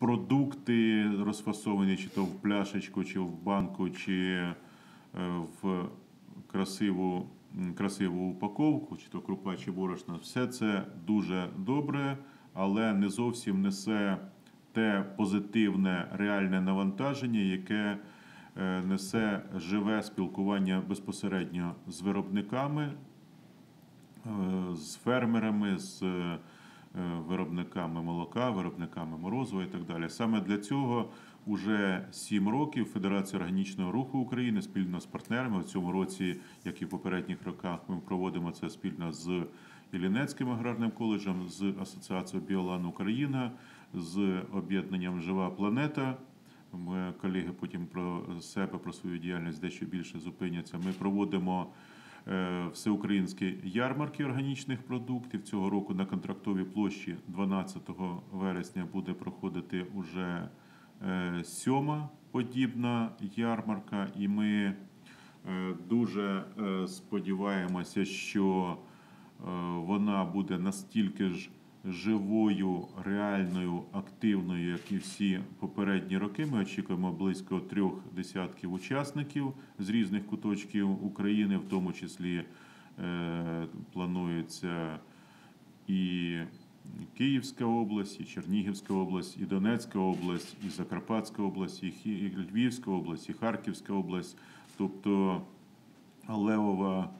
продукти розфасовані чи то в пляшечку, чи в банку, чи е, в красиву, красиву упаковку, чи то крупа, чи борошна, все це дуже добре, але не зовсім несе те позитивне реальне навантаження, яке е, несе живе спілкування безпосередньо з виробниками, е, з фермерами, з виробниками молока, виробниками морозива і так далі. Саме для цього уже сім років Федерація органічного руху України спільно з партнерами в цьому році, як і в попередніх роках, ми проводимо це спільно з Іллінецьким аграрним коледжем, з Асоціацією Біолан Україна, з об'єднанням Жива планета. Ми колеги потім про себе, про свою діяльність дещо більше зупиняться. Ми проводимо е, всеукраїнські ярмарки органічних продуктів. Цього року на контрактовій площі 12 вересня буде проходити уже е, сьома подібна ярмарка, і ми е, дуже е, сподіваємося, що е, вона буде настільки ж живою, реальною, активною, як і всі попередні роки. Ми очікуємо близько трьох десятків учасників з різних куточків України, в тому числі е, планується і Київська область, і Чернігівська область, і Донецька область, і Закарпатська область, і Львівська область, і Харківська область. Тобто левова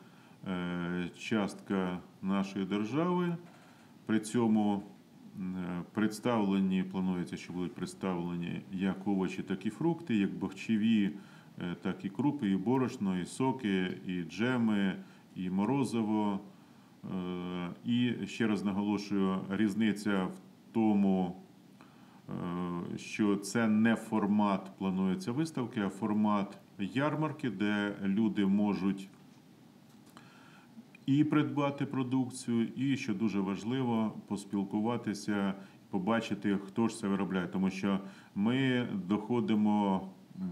е, частка нашої держави. При цьому е, представлені, планується, що будуть представлені як овочі, так і фрукти, як бахчеві, е, так і крупи, і борошно, і соки, і джеми, і морозиво. Е, І ще раз наголошую, різниця в тому, що це не формат планується виставки, а формат ярмарки, де люди можуть і придбати продукцію, і що дуже важливо, поспілкуватися, побачити, хто ж це виробляє. Тому що ми доходимо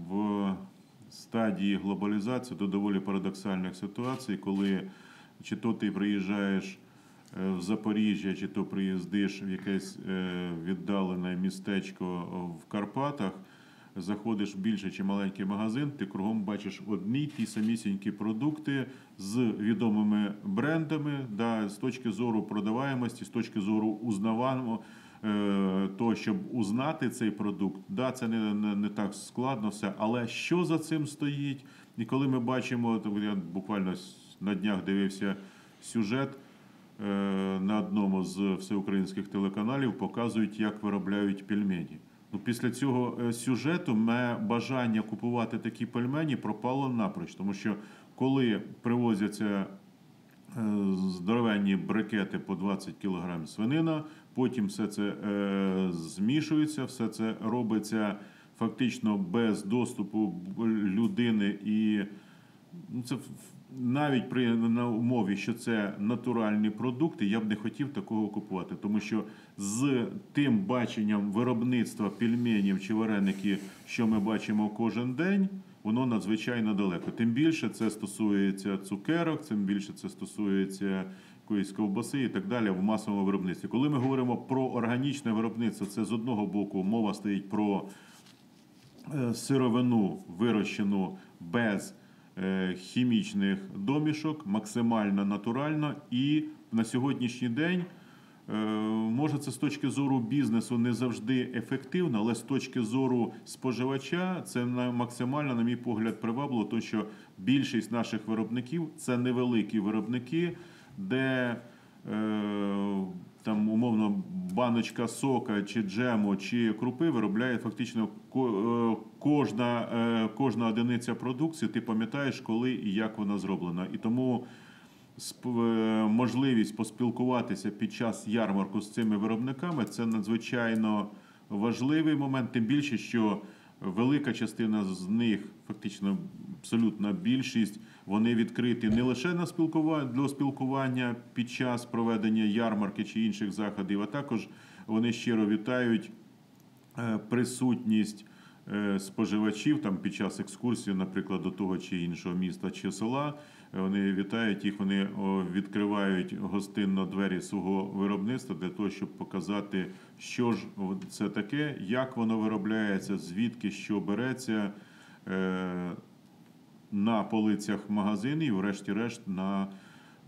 в стадії глобалізації до доволі парадоксальних ситуацій, коли чи то ти приїжджаєш е, в Запоріжжя, чи то приїздиш в якесь е, віддалене містечко в Карпатах. Заходиш в більший чи маленький магазин, ти кругом бачиш одні ті самісінькі продукти з відомими брендами, да, з точки зору продаваємості, з точки зору узнаваного, е, того, щоб узнати цей продукт. Да, це не, не, не так складно все, але що за цим стоїть? І коли ми бачимо, то я буквально на днях дивився сюжет. е, На одному з всеукраїнських телеканалів показують, як виробляють пельмені. Після цього е, сюжету бажання купувати такі пельмені пропало напроч, тому що коли привозяться е, здоровенні брикети по 20 кг свинина, потім все це е, змішується, все це робиться фактично без доступу людини і Ну, це навіть при на умові, що це натуральні продукти, я б не хотів такого купувати, тому що з тим баченням виробництва пельменів чи вареники, що ми бачимо кожен день, воно надзвичайно далеко. Тим більше це стосується цукерок, тим більше це стосується якоїсь ковбаси і так далі в масовому виробництві. Коли ми говоримо про органічне виробництво, це з одного боку мова стоїть про е, сировину вирощену без хімічних домішок, максимально натурально, і на сьогоднішній день. е, Може, це з точки зору бізнесу не завжди ефективно, але з точки зору споживача це максимально, на мій погляд, привабливо, тому що більшість наших виробників це невеликі виробники, де е, там умовно баночка сока чи джему чи крупи виробляє фактично е, кожна, е, кожна одиниця продукції. Ти пам'ятаєш, коли і як вона зроблена. І тому е, можливість поспілкуватися під час ярмарку з цими виробниками це надзвичайно важливий момент, тим більше, що велика частина з них, фактично абсолютна більшість, вони відкриті не лише на спілкування для спілкування під час проведення ярмарки чи інших заходів, а також вони щиро вітають е, присутність е, споживачів там під час екскурсії, наприклад, до того чи іншого міста чи села, Вони вітають їх, вони відкривають гостинно двері свого виробництва для того, щоб показати, що ж це таке, як воно виробляється, звідки що береться е, на полицях магазинів, і врешті-решт на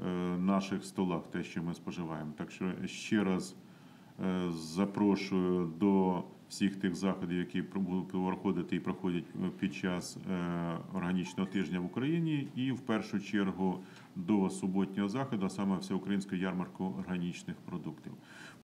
е, наших столах, те, що ми споживаємо. Так що ще раз е, запрошую до всіх тих заходів, які будуть проходити і проходять е, під час е, органічного тижня в Україні, і в першу чергу до суботнього заходу, а саме всеукраїнську ярмарку органічних продуктів.